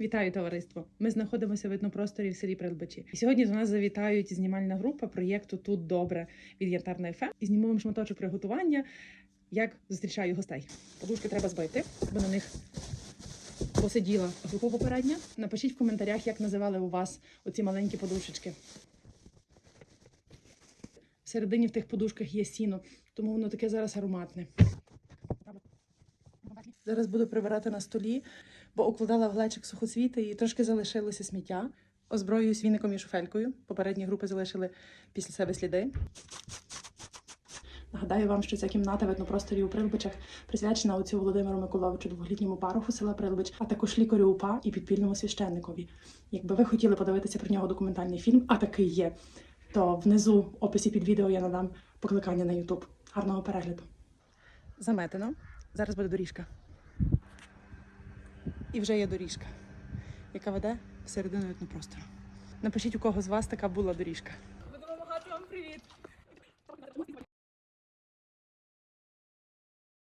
Вітаю товариство! Ми знаходимося в етнопросторі в селі Прилбачі. І сьогодні до нас завітають знімальна група проєкту Тут добре від Янтарної ФМ. І знімемо шматочок приготування, як зустрічаю гостей. Подушки треба збити, бо на них посиділа група попередня. Напишіть в коментарях, як називали у вас оці маленькі подушечки. Всередині в тих подушках є сіно, тому воно таке зараз ароматне. Зараз буду прибирати на столі, бо укладала в глечик сухоцвіти і трошки залишилося сміття. Озброююсь віником і шуфелькою. Попередні групи залишили після себе сліди. Нагадаю вам, що ця кімната в етнопросторі у Прилбичах присвячена отцю Володимиру Миколовичу, двохлітньому пароху села Прилбич, а також лікарю УПА і підпільному священникові. Якби ви хотіли подивитися про нього документальний фільм, а такий є, то внизу в описі під відео я надам покликання на YouTube. Гарного перегляду. Заметено. Зараз буде доріжка. І вже є доріжка, яка веде всередину етнопростору. Напишіть, у кого з вас така була доріжка. Буду вимагати вам привіт.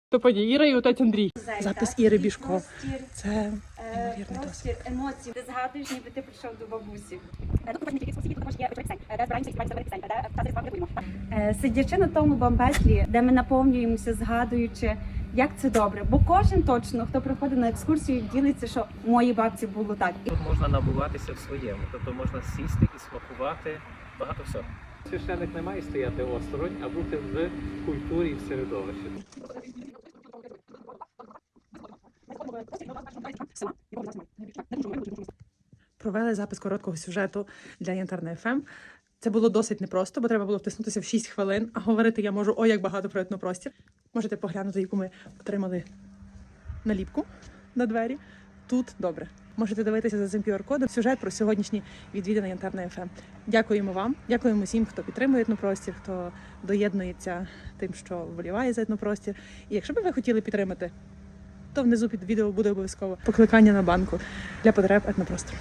То пані Іра і отець Андрій. Запис так, Іри Бішко. Це е, неймовірний простір емоцій. Ти згадуєш, ніби ти прийшов до бабусі. Е, Сидячи на тому бамбетлі, де ми наповнюємося, згадуючи, як це добре. Бо кожен точно, хто приходить на екскурсію, ділиться, що моїй бабці було так. Тут можна набуватися в своєму, тобто можна сісти і смакувати багато всього. Священник не має стояти осторонь, а бути в культурі і в середовищі. Провели запис короткого сюжету для Янтарної ФМ. Це було досить непросто, бо треба було втиснутися в 6 хвилин, а говорити я можу о як багато про етнопростір. Можете поглянути, яку ми отримали наліпку на двері. Тут добре. Можете дивитися за цим QR-кодом сюжет про сьогоднішні відвідини Янтарної ФМ. Дякуємо вам, дякуємо всім, хто підтримує етнопростір, хто доєднується тим, що вболіває за етнопростір. І якщо б ви хотіли підтримати, то внизу під відео буде обов'язково покликання на банку для потреб етнопростору.